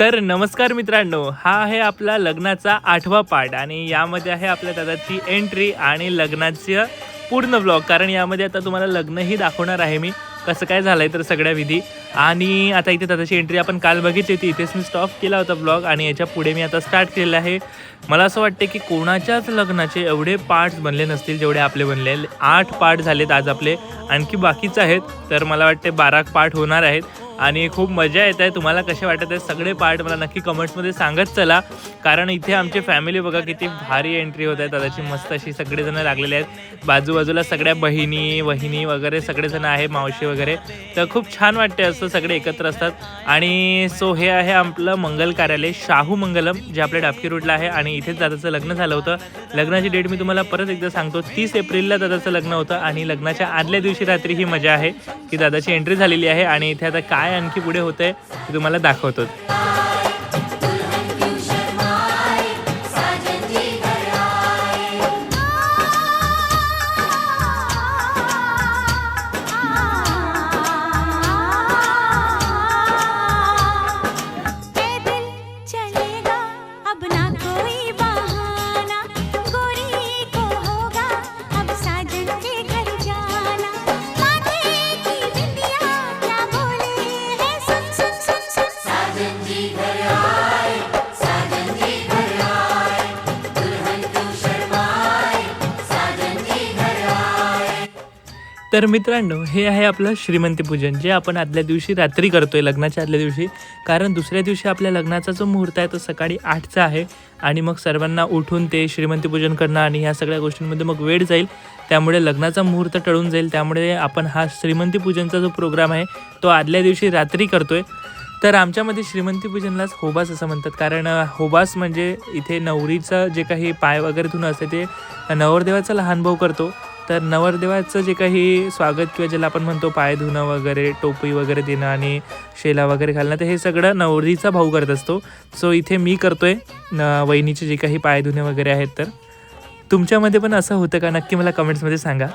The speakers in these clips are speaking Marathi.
तर नमस्कार मित्रांनो हा आहे आपला लग्नाचा आठवा पार्ट आणि यामध्ये आहे आपल्या दादाची एंट्री आणि लग्नाचं पूर्ण ब्लॉग कारण यामध्ये आता तुम्हाला लग्नही दाखवणार आहे मी. कसं काय झालं आहे तर सगळ्या विधी. आणि आता इथे दादाची एंट्री आपण काल बघितली होती. इथेच मी स्टॉप केला होता ब्लॉग आणि याच्यापुढे मी आता स्टार्ट केलेलं आहे. मला असं वाटते की कोणाच्याच लग्नाचे एवढे पार्ट्स बनले नसतील जेवढे आपले बनले. आठ पार्ट झालेत आज आपले. आणखी बाकीच आहेत. तर मला वाटते बारा पार्ट होणार आहेत. आणि खूप मजा येत आहे. तुम्हाला कसे वाटत आहे सगळे पार्ट मला नक्की कमेंट्समध्ये सांगत चला. कारण इथे आमची फॅमिली बघा किती भारी एंट्री होत आहे. दादाची मस्त अशी सगळेजण लागलेले आहेत. बाजूबाजूला सगळ्या बहिणी वहिनी वगैरे सगळेजण आहे मावशी वगैरे. तर खूप छान वाटते असं सगळे एकत्र असतात. आणि सो हे आहे आपलं मंगल कार्यालय शाहू मंगलम जे आपल्या डाबकी रोडला आहे. आणि इथेच दादाचं लग्न झालं होतं. लग्नाची डेट मी तुम्हाला परत एकदा सांगतो. तीस एप्रिलला दादाचं लग्न होतं. आणि लग्नाच्या आदल्या दिवशी रात्री ही मजा आहे की दादाची एंट्री झालेली आहे. आणि इथे आता काय आणखी पुढे होतंय ते तुम्हाला दाखवतो. तर मित्रांनो हे आहे आपलं श्रीमंती पूजन जे आपण आदल्या दिवशी रात्री करतोय लग्नाच्या आदल्या दिवशी. कारण दुसऱ्या दिवशी आपल्या लग्नाचा जो मुहूर्त आहे तो सकाळी आठचा आहे. आणि मग सर्वांना उठून ते श्रीमंती पूजन करणं आणि ह्या सगळ्या गोष्टींमध्ये मग वेळ जाईल. त्यामुळे लग्नाचा मुहूर्त टळून जाईल. त्यामुळे आपण हा श्रीमंती पूजनचा जो प्रोग्राम आहे तो आदल्या दिवशी रात्री करतोय. तर आमच्यामध्ये श्रीमंती पूजनलाच होबास असं म्हणतात. कारण होबास म्हणजे इथे नवरीचं जे काही पाय वगैरे धुणं असते ते नवरदेवाचा लहान भाऊ करतो. तर नवरदेवाचं जे काही स्वागत किंवा ज्याला आपण म्हणतो पाय धुणं वगैरे टोपी वगैरे देणं आणि शेला वगैरे घालणं तर हे सगळं नवरीचा भाऊ करत असतो. सो इथे मी करतोय न वहिनीचे जे काही पाय धुणे वगैरे आहेत तर. तुमच्यामध्ये पण असं होतं का? नक्की मला कमेंट्समध्ये सांगा.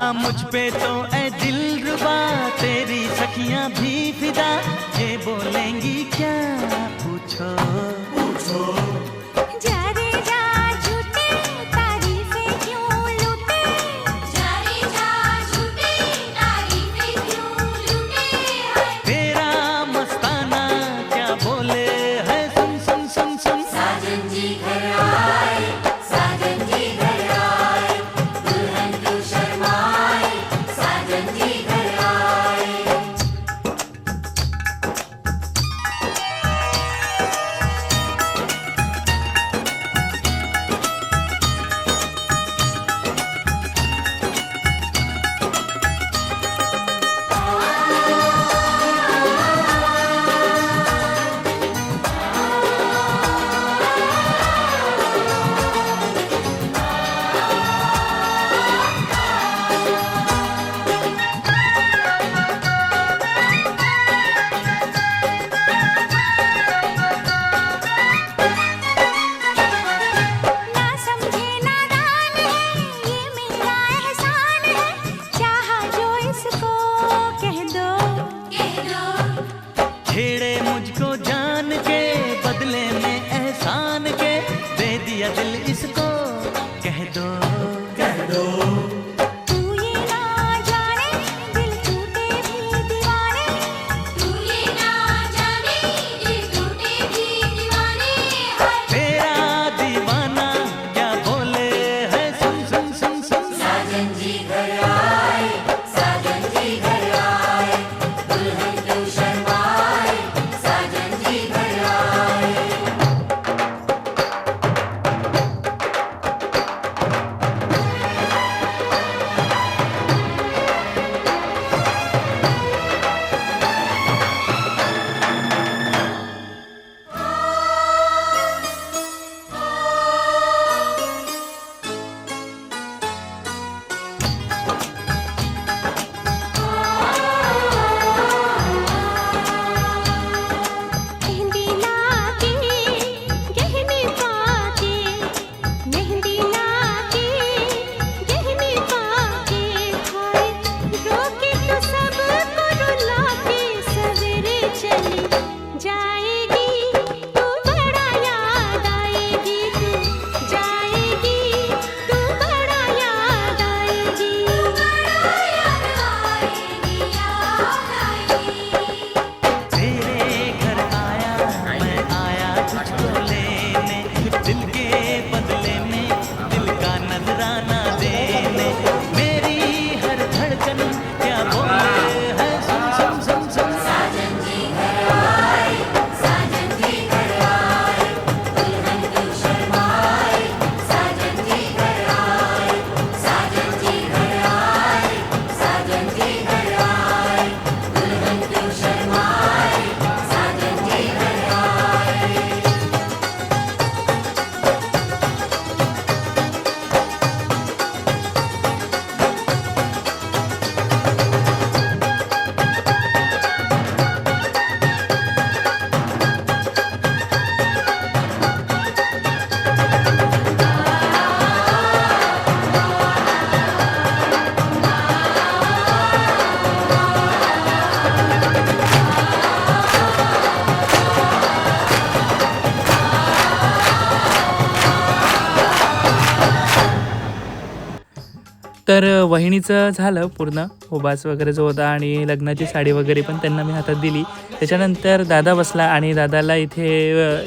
तर वहिनीचं झालं पूर्ण. उबास वगैरे जो होता आणि लग्नाची साडी वगैरे पण त्यांना मी हातात दिली. त्याच्यानंतर दादा बसला आणि दादाला इथे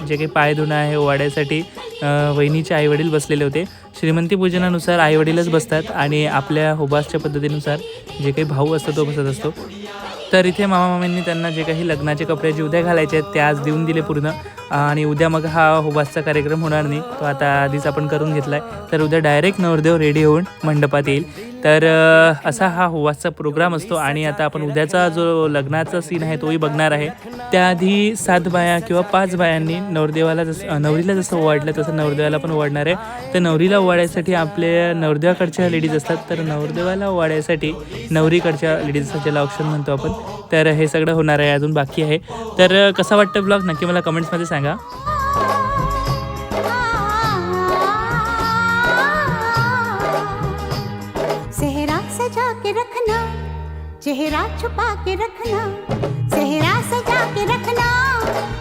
जे काही पाय धुणं आहे ओवाड्यासाठी वहिनीचे आईवडील बसलेले होते. श्रीमंती पूजनानुसार आईवडीलच बसतात आणि आपल्या हुबासच्या पद्धतीनुसार जे काही भाऊ असतो तो बसत असतो. तर इथे मामा मामींनी त्यांना जे काही लग्नाचे कपडे जे उद्या घालायचे आहेत ते आज देऊन दिले पूर्ण. आणि उद्या मग हा हुबासचा कार्यक्रम होणार नाही. तो आता आधीच आपण करून घेतला आहे तर उद्या डायरेक्ट नवरदेव रेडी होऊन मंडपात येईल. तर असा हा हुबासचा प्रोग्राम असतो आणि आता आपण उद्याचा जो लग्नाचा सीन आहे तोही बघणार आहे. त्याआधी सात बाया किंवा पाच बायांनी नवरदेवाला जसं नवरीला जसं ओवाडलं तसं नवरदेवाला पण ओवाडणार आहे. तर नवरीला ओवाडायसाठी आपल्या नवरदेवाकडच्या लेडीज असतात. तर नवरदेवाला ओवाडायसाठी नवरीकडच्या लेडीज ज्याला ऑप्शन म्हणतो आपण. तर हे सगळं होणार आहे अजून बाकी आहे. तर कसा वाटतं ब्लॉग नक्की मला कमेंट्समध्ये सांगा. चेहरा छुपा के रखना सेहरा सजा के रखना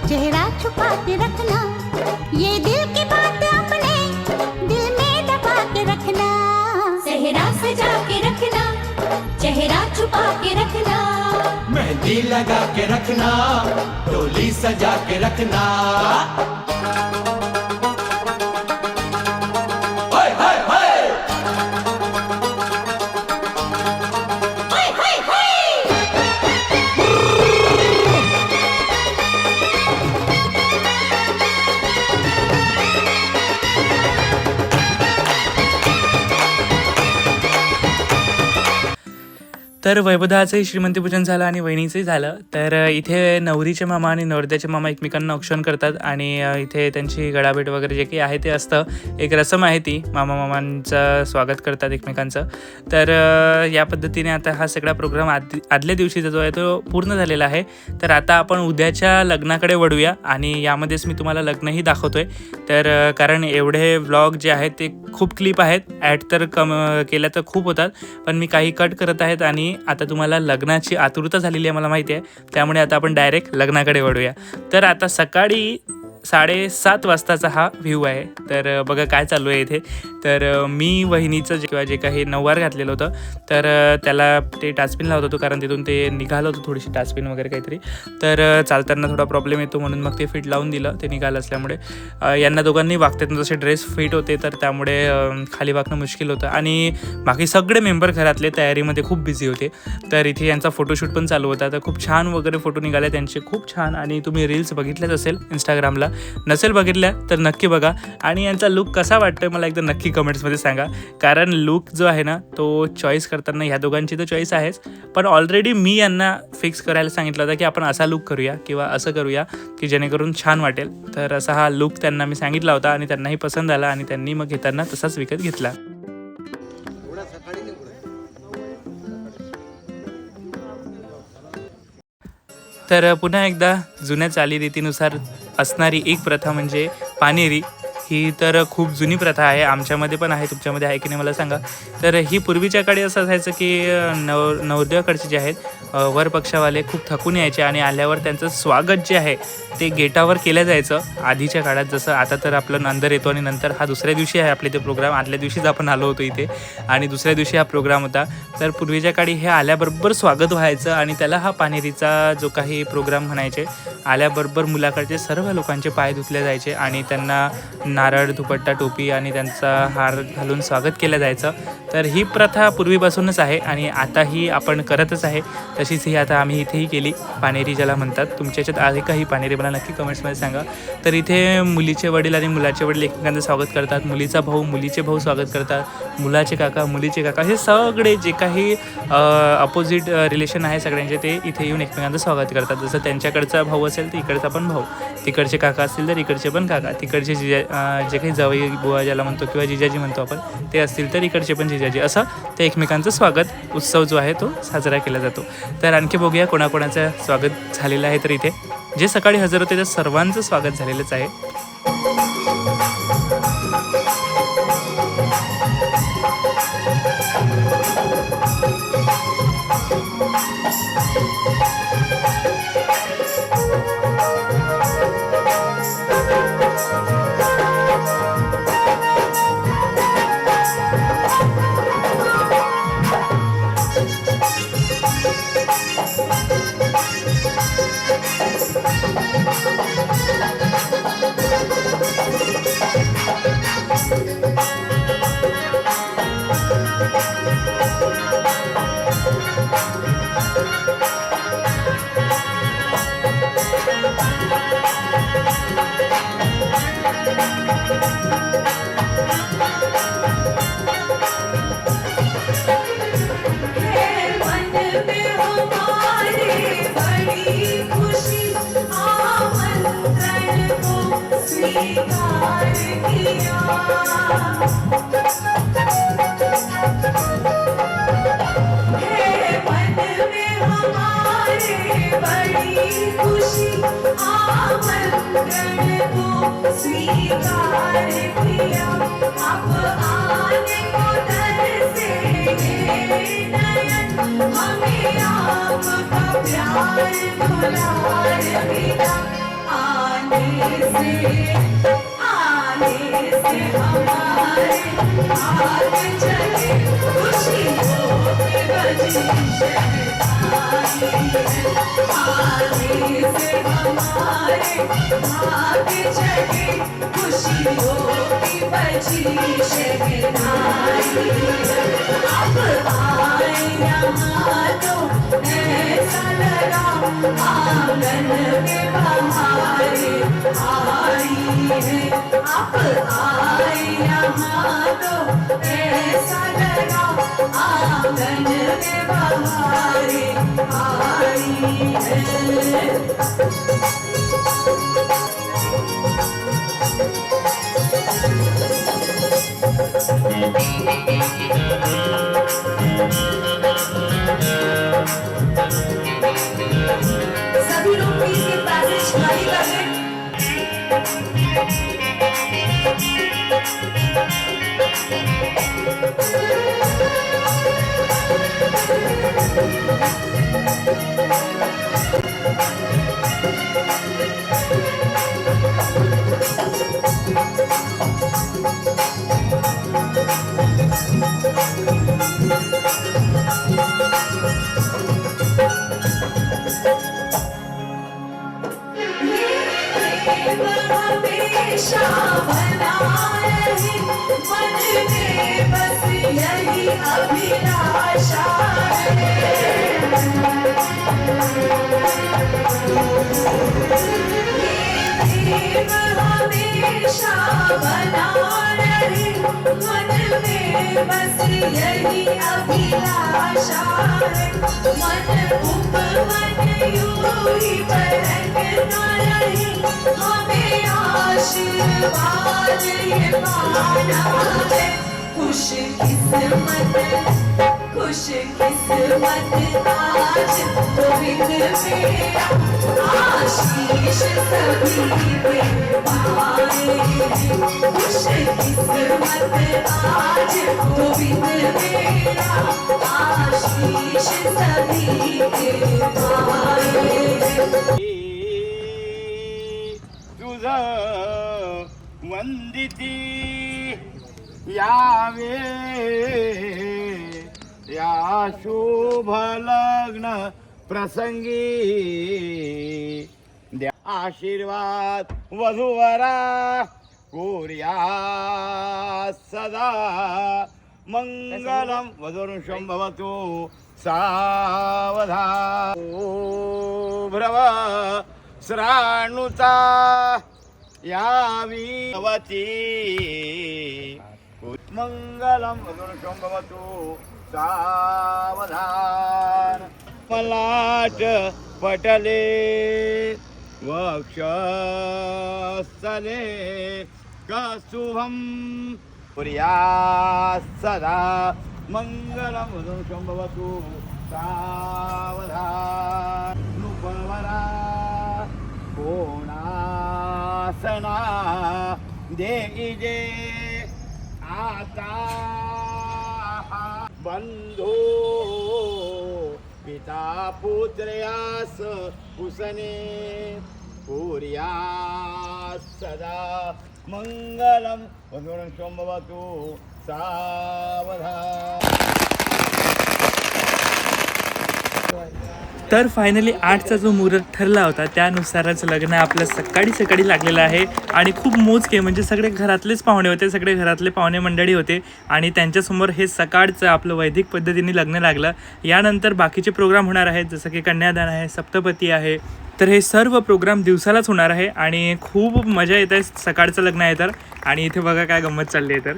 चेहरा छुपा के रखना ये दिल की बात अपने दिल में दबा के रखना। सेहरा सजा के रखना चेहरा छुपा के रखना। मेहंदी लगा के रखना डोली सजा के रखना। तर वैभदाचंही श्रीमंतीपूजन झालं आणि वहिनीचंही झालं. तर इथे नवरीचे मामा आणि नवरदेचे मामा एकमेकांना औक्षण करतात आणि इथे त्यांची गळाभेट वगैरे जे काही आहे ते असतं. एक रसम आहे ती. मामा मामांचं स्वागत करतात एकमेकांचं. तर या पद्धतीने आता हा सगळा प्रोग्राम आद आदल्या दिवशीचा जो आहे तो पूर्ण झालेला आहे. तर आता आपण उद्याच्या लग्नाकडे वळूया आणि यामध्येच मी तुम्हाला लग्नही दाखवतोय. तर कारण एवढे व्लॉग जे आहेत ते खूप क्लिप आहेत. ॲड तर कम केल्या तर खूप होतात. पण मी काही कट करत आहेत आणि आता तुम्हाला लग्नाची आतुरता झालेली आहे मला माहिती आहे. त्यामुळे आता आपण डायरेक्ट लग्नाकडे वळूया. तर आता सकाळी साडेसात वाजताचा हा व्ह्यू आहे. तर बघा काय चालू आहे इथे. तर मी वहिनीचं जे किंवा जे काही नऊवार घातलेलं होतं तर त्याला ते टाचपिन लावत होतो कारण तिथून ते निघालं होतं थोडीशी टाचपिन वगैरे काहीतरी. तर चालताना थोडा प्रॉब्लेम येतो म्हणून मग ते फिट लावून दिलं. ते निघालं असल्यामुळे. यांना दोघांनी वागतात जसे ड्रेस फिट होते तर त्यामुळे खाली वागणं मुश्किल होतं. आणि बाकी सगळे मेंबर घरातले तयारीमध्ये खूप बिझी होते. तर इथे यांचा फोटोशूट पण चालू होता. तर खूप छान वगैरे फोटो निघाले. त्यांचे खूप छान. आणि तुम्ही रील्स बघितल्याच असेल इंस्टाग्रामला नसेल बघितल्या तर नक्की बघा. आणि यांचा लुक कसा वाटतोय मला एकदा नक्की कमेंट्समध्ये सांगा. कारण लुक जो आहे ना तो चॉईस करताना ह्या दोघांची तर चॉईस आहेच. पण ऑलरेडी मी यांना फिक्स करायला सांगितलं होतं की आपण असा लुक करूया किंवा असं करूया की जेणेकरून छान वाटेल. तर असा हा लुक त्यांना मी सांगितला होता आणि त्यांनाही पसंत आला आणि त्यांनी मग घेताना तसाच विकत घेतला. तर पुन्हा एकदा जुन्या चालीरीतीनुसार असणारी एक प्रथा म्हणजे पानेरी. ही तर खूप जुनी प्रथा आहे आमच्यामध्ये पण आहे तुमच्यामध्ये आहे की नाही मला सांगा. तर ही पूर्वीच्या काळी असं असायचं की नव नवोदयाकडचे जे आहेत अ, वर पक्षावाले खूप थकून यायचे आणि आल्यावर त्यांचं स्वागत जे आहे ते गेटावर केलं जायचं. आधीच्या काळात जसं आता तर आपलं नंतर येतो आणि नंतर हा दुसऱ्या दिवशी आहे आपले ते प्रोग्राम. आदल्या दिवशीच आपण आलो होतो इथे आणि दुसऱ्या दिवशी हा प्रोग्राम होता. तर पूर्वीच्या काळी हे आल्याबरोबर स्वागत व्हायचं आणि त्याला हा पानेरीचा जो काही प्रोग्राम म्हणायचे आल्याबरोबर मुलाकडचे सर्व लोकांचे पाय धुतले जायचे आणि त्यांना नारळ दुपट्टा टोपी आणि त्यांचा हार घालून स्वागत केलं जायचं. तर ही प्रथा पूर्वीपासूनच आहे आणि आताही आपण करतच आहे. तशीच ही आता आम्ही इथेही केली. पानेरी ज्याला म्हणतात तुमच्या याच्यात आहे का ही पानेरी? मला नक्की कमेंट्समध्ये सांगा. तर इथे मुलीचे वडील आणि मुलाचे वडील एकमेकांचं स्वागत करतात. मुलीचा भाऊ मुलीचे भाऊ स्वागत करतात. मुलाचे काका मुलीचे काका हे सगळे जे काही अपोजिट रिलेशन आहे सगळ्यांचे ते इथे येऊन एकमेकांचं स्वागत करतात. जसं त्यांच्याकडचा भाऊ असेल तर इकडचा पण भाऊ. तिकडचे काका असतील तर इकडचे पण काका. तिकडचे जिजा जे काही जावई बुवा ज्याला म्हणतो किंवा जिजाजी म्हणतो आपण ते असतील तर इकडचे पण जिजाजी. असं ते एकमेकांचं स्वागत उत्सव जो आहे तो साजरा केला जातो. तर आणखी बघूया कोणाकोणाचं स्वागत झालेलं आहे तर इथे. जे सकाळी हजर होते त्या सर्वांचं स्वागत झालेलंच आहे. आने को दर से हमारे आगे चले खुशी हो आने से हमारे अब आए तो ऐसा लगा आंगन में बहारे आई है अब आए तो ऐसा लगा आंगन में बहारे यही अभिलाषा मन उपवन ही हमें आशीर्वाद ये पाना है खुश किस्मत खुश किस्मत आज गोविंद मेरा आशीष सभी पे पाए खुश किस्मत आज गोविंद मेरा आशीष सभी पे पाए वंदिती यावे या शुभ लग्न प्रसंगी. द्या आशीर्वाद वधूवरा कोर्या सदा. मंगलम वधुरुषं भवतु सावधा. ओ भ्रव श्राणुता यावी भवती मंगलम वधुरुषं भवतु सावधान. मलाट पटले वक्षस्थले कशुभम प्रिया सदा मंगलम वधुर शंभवतु सावधान. नुपवरा कोणासना देईजे आता बंधो। पिता पुत्र्यास पुसने पुर्यास सदा मंगलम। वधुर शोभवतु सावधा तर फायनली आठचा जो मुहूर्त ठरला होता त्यानुसारच लग्न आपलं सकाळी सकाळी लागलेलं आहे. आणि खूप मोजके म्हणजे सगळे घरातलेच पाहुणे होते सगळे घरातले पाहुणे मंडळी होते. आणि त्यांच्यासमोर हे सकाळचं आपलं वैदिक पद्धतीने लग्न लागलं. यानंतर बाकीचे प्रोग्राम होणार आहेत जसं की कन्यादान आहे सप्तपती आहे. तर हे सर्व प्रोग्राम दिवसालाच होणार आहे. आणि खूप मजा येत आहे सकाळचं लग्न आहे तर. आणि इथे बघा काय गंमत चालली आहे तर.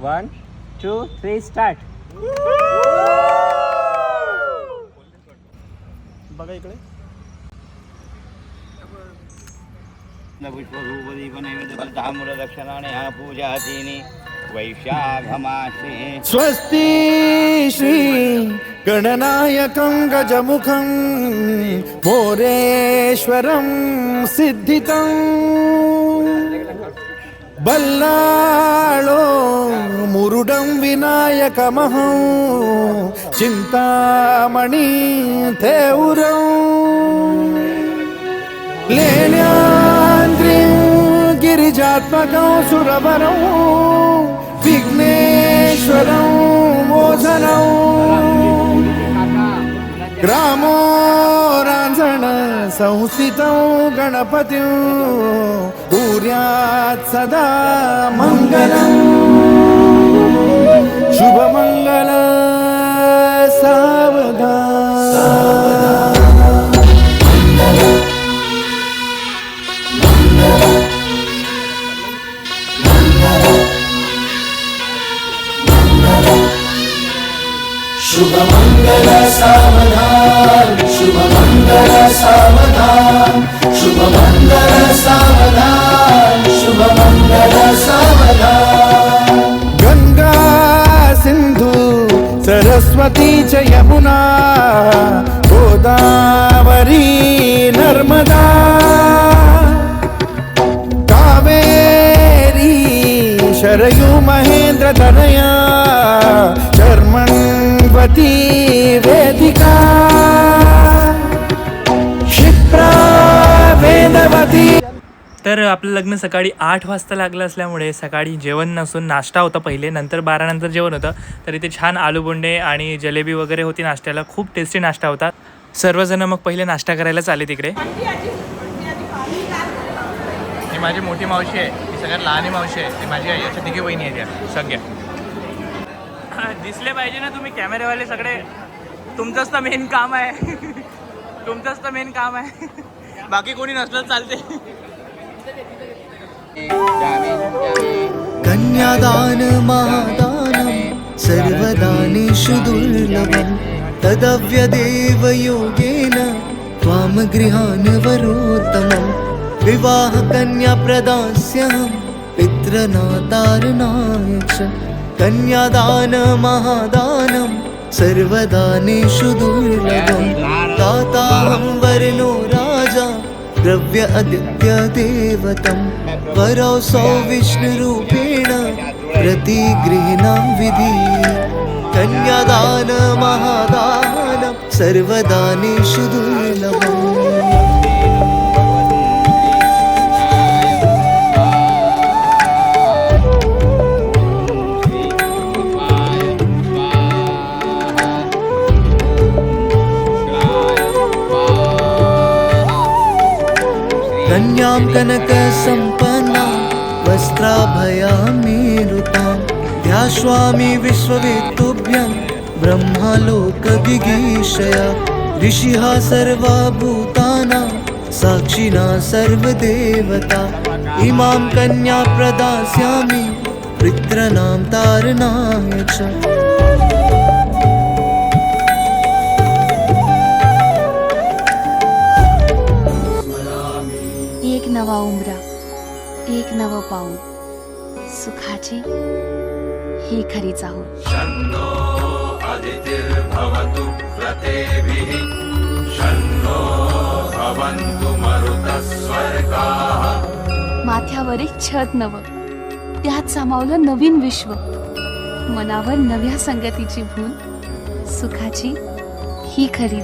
वन टू थ्री स्टार्ट बघा इकडे. दहा दक्षिणाने हा पूजा तिनी वैशाखमासे. स्वस्ति श्री गणनायकं गजमुखं मोरेश्वरं सिद्धितं। बल्लाळो मुरुडं विनायकमहं चिन्तामणि थेउरं लेण्याद्रिं गिरिजात्मकं सुरवरं विघ्नेश्वरौ। मोचनं ग्रामो रांझण संस्थितं गणपतिं कुर्यात् सदा मङ्गलम् शुभमङ्गल सावधान। शुभमङ्गल सावधान शुभमङ्गल सावधान शुभमङ्गल सावधान शुभमङ्गल सावधान गङ्गा सिन्धु सरस्वती च यमुना गोदावरी नर्मदा कावेरी शरयु महेन्द्र तनया भगवती वेदिका। क्षिप्रा वेदवती। तर आपलं लग्न सकाळी आठ वाजता लागलं असल्यामुळे सकाळी जेवण नसून नाश्ता होता पहिले नंतर बारानंतर जेवण होतं. तर इथे छान आलूबोंडे आणि जलेबी वगैरे होती नाश्त्याला. खूप टेस्टी नाश्ता होता. सर्वजण मग पहिले नाश्ता करायला चाले तिकडे. ही माझी मोठी मावशी आहे. ही सगळ्यात लहानी मावशी आहे. ती माझी आई अशा तिघी बहिणी आहे त्या सगळ्या. दिसले पाहिजे ना तुम्ही कॅमेरेवाले सगळे. तुमचंच तर मेन काम आहे. तुमचंच तर मेन काम आहे. बाकी कोणी नसलं चालते कन्यादान महादानं सर्वदानेषु दुर्लभं तदव्यदेव योगेन त्वां गृहान् वरोत्तमं विवाहकन्या प्रदास्यहं पितृनातारणाय च कन्यादान महादानं सर्वदानेषु दुर्लभं। दाताहं वर्णो राजा द्रव्य अदित्य देवतं। वरौ सौ विष्णुरूपेण प्रतिगृह्णां विधि। कन्यादान महादानं सर्वदानेषु दुर्लभम् कन्यां कनकसम्पन्ना वस्त्राभयामेरुतां ध्यास्वामि विश्ववेत्तुभ्यं ब्रह्मालोकगिगीषया ऋषिः सर्वा भूतानां साक्षिणा सर्वदेवता इमां कन्या प्रदास्यामि पितॄणां तारणाय च। नवा उमरा एक नवं पाऊल. सुखाची ही खरी चाहूल. माथ्यावर एक छत नव. त्यात सामावलं नवीन विश्व. मनावर नव्या संगतीची भूल. सुखाची ही खरी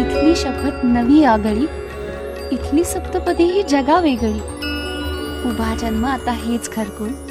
इथली शपथ नवी आगळी इथली सप्तपदी ही जगा वेगळी. उभा जन्म आता हेच खरकून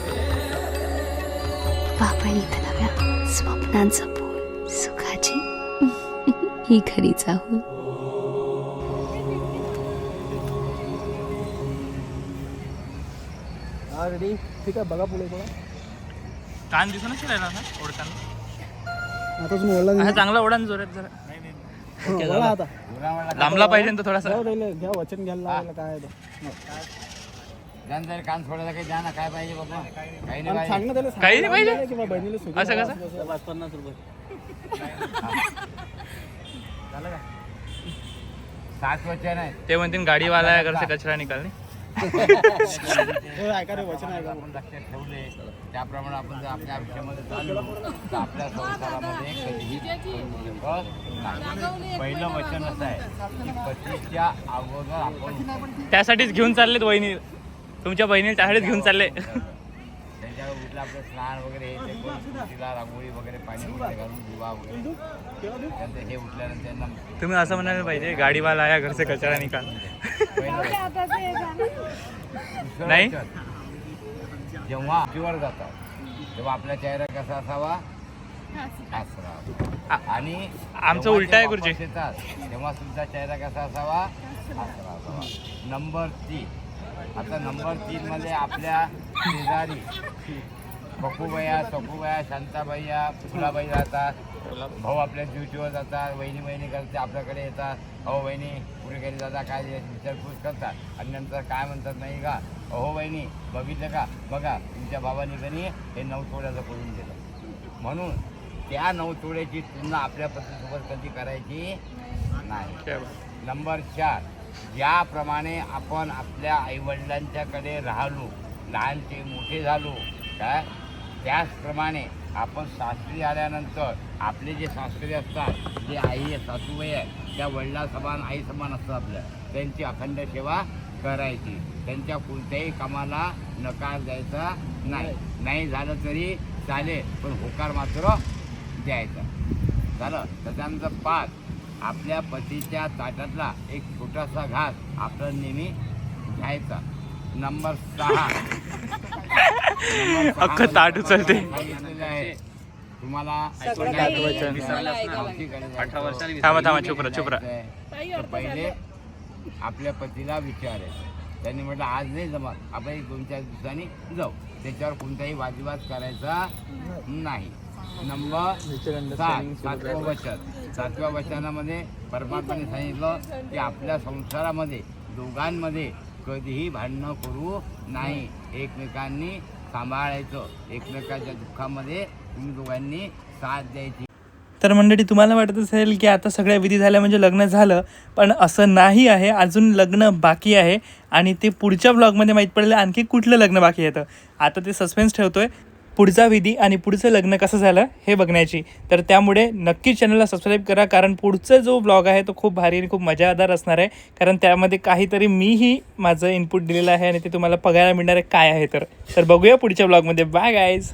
पापणीत नव्या स्वप्नांचं पोल सुखाची. ही खरी चाहूल रेडी ठीक आहे बघा पुढे थोडा कान दिसून राहिला ना ओढताना? आता तुम्ही ओळला हा चांगला ओढा ना जोरात जरा. आता. लांबला पाहिजे ना तो थोडासा. जाऊ राहिले घ्या वचन घ्यायला लावायला काय आहे ते. जर कान सोडायला काही द्या ना काय पाहिजे बाबा? काही नाही आणि सांग ना त्याला काही नाही पाहिजे? किंवा बहिणीला सुखी असं कसं? पन्नास रुपये. सात वचन आहे ते म्हणतील गाडीवाला आहे घर से कचरा निकालने हो, ऐका रे वचन ऐका आपण लक्षात ठेवले. त्याप्रमाणे आपण जर आपल्या आयुष्यामध्ये चाललो तर आपल्या संसारामध्ये कधीही नाही. पहिलं वचन असं आहे की पतीच्या अगोदर आपण त्यासाठीच घेऊन चाललेत वहिनी. तुमच्या बहिणीला त्यासाठीच घेऊन चालले. उठलं आपलं स्नान वगैरे तिला रांगोळी वगैरे पाणी वगैरे घालून दिवा वगैरे. हे उठल्यानंतर तुम्ही असं म्हणायला पाहिजे गाडीवाला आया घर से कचरा निकाल. नाही? जेव्हा आपलीवर जातात तेव्हा आपला चेहरा कसा असावा? आणि आमचं उलटं आहे गुरुजी. तेव्हा तुमचा चेहरा कसा असावा. नंबर तीन. आता नंबर तीन मध्ये आपल्या शेजारी. बकूबया सखूबया शांताबाईया फुलाबाई राहतात. भाऊ आपल्या ड्युटीवर जातात वहिनी वहिनी करते आपल्याकडे येतात. अहो वहिनी पुढे घरी जाता काय विचारपूस करतात. आणि नंतर काय म्हणतात नाही का? अहो वहिनी बघितलं का? बघा तुमच्या बाबांनी कधी हे नऊ तोड्याचं करून दिलं. म्हणून त्या नऊ तोड्याची तुलना आपल्या पतीसोबत कधी करायची? नाही. नंबर चार. ज्याप्रमाणे आपण आपल्या आईवडिलांच्याकडे राहिलो लहानचे मोठे झालो काय? त्याचप्रमाणे आपण सासरी आल्यानंतर आपले जे सासरे असतात जे आई सासूबाई आहे त्या वडिला समान आई समान असतात आपल्या. त्यांची अखंड सेवा करायची. त्यांच्या कोणत्याही कामाला नकार द्यायचा नाही. नाही झालं तरी चालेल पण होकार मात्र द्यायचा. झालं? त्याच्यानंतर पाच आपल्या पतीच्या ताटातला एक छोटासा घास आपण नेहमी घ्यायचा. नंबर सहा. अख्खं ताट सहामध्ये उचलते. तुम्हाला. थांबा थांबा पहिले आपल्या पतीला विचारायचं. त्यांनी म्हटलं आज नाही जमत. आपण एक दोन चार दिवसांनी जाऊ. त्याच्यावर कोणताही वादविवाद करायचा नाही. नंबर सात. सातवं वचन. सातव्या वचनामध्ये परमात्माने सांगितलं की आपल्या संसारामध्ये दोघांमध्ये कधीही भांडणं करू नाही. एकमेकांनी सांभाळायचं. एकमेकाच्या दुःखामध्ये तुम्ही दोघांनी साथ द्यायची. तर मंडळी तुम्हाला वाटत असेल की आता सगळ्या विधी झाल्या म्हणजे लग्न झालं पण असं नाही आहे. अजून लग्न बाकी आहे आणि ते पुढच्या ब्लॉगमध्ये माहीत पडलं आणखी कुठलं लग्न बाकी येतं आता ते सस्पेन्स ठेवतोय. पुढचा विधी आणि पुढचं लग्न कसं झालं हे बघण्याची. तर त्यामुळे नक्की चॅनलला सबस्क्राईब करा कारण पुढचा जो ब्लॉग आहे तो खूप भारी आणि खूप मजादार असणार आहे. कारण त्यामध्ये काहीतरी मीही माझं इनपुट दिलेलं आहे आणि ते तुम्हाला बघायला मिळणार आहे काय आहे तर. तर बघूया पुढच्या ब्लॉगमध्ये बाय गाईज